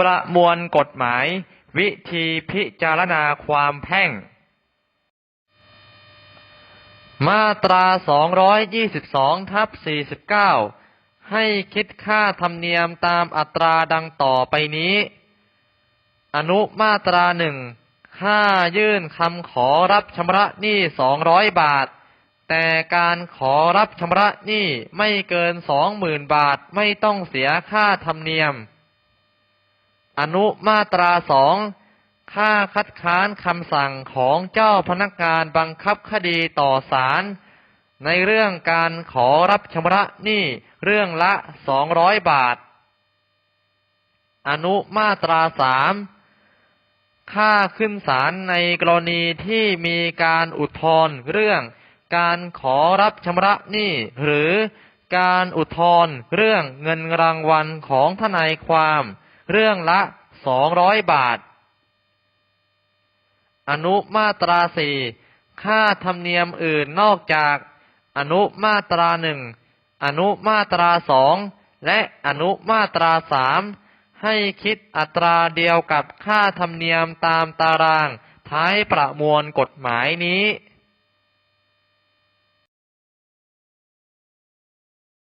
ประมวลกฎหมาย วิธีพิจารณาความแพ่ง มาตรา 222 ทับ 49 ให้คิดค่าธรรมเนียมตามอัตราดังต่อไปนี้ อนุมาตราหนึ่งค่ายื่นคำขอรับชำระหนี้ 200 บาทแต่การขอรับชำระหนี้ไม่เกิน20,000บาทไม่ต้องเสียค่าธรรมเนียม อนุมาตราสองค่าคัดค้านคำสั่งของเจ้าพนักงานบังคับคดีต่อศาลในเรื่องการขอรับชำระหนี้เรื่องละ200บาท อนุมาตราสามค่าขึ้นศาลในกรณีที่มีการอุทธรณ์เรื่อง การขอรับชำระหนี้หรือการอุทธรณ์เรื่องเงินรางวัลของทนายความ เรื่องละ200บาท อนุมาตราสี่ค่าธรรมเนียมอื่นนอกจาก อนุมาตราหนึ่งอนุมาตราสองและอนุมาตราสามให้คิดอัตราเดียวกับค่าธรรมเนียมตามตารางท้ายประมวลกฎหมายนี้